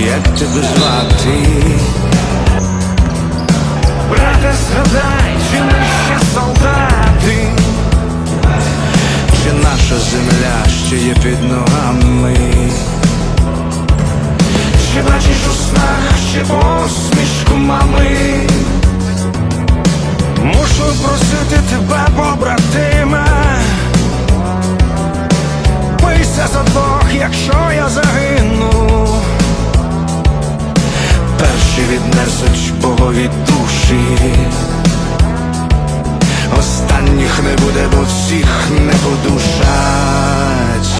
як тебе звати, брате, згадай, чи ми ще солдати, чи наша земля ще є під ногами, чи бачиш у снах, ще посмішку мами, мушу просити тебе, побратима, бийся за Бог, якщо я загину. Перші віднесуть богові душі. Останніх не буде, бо всіх не буду.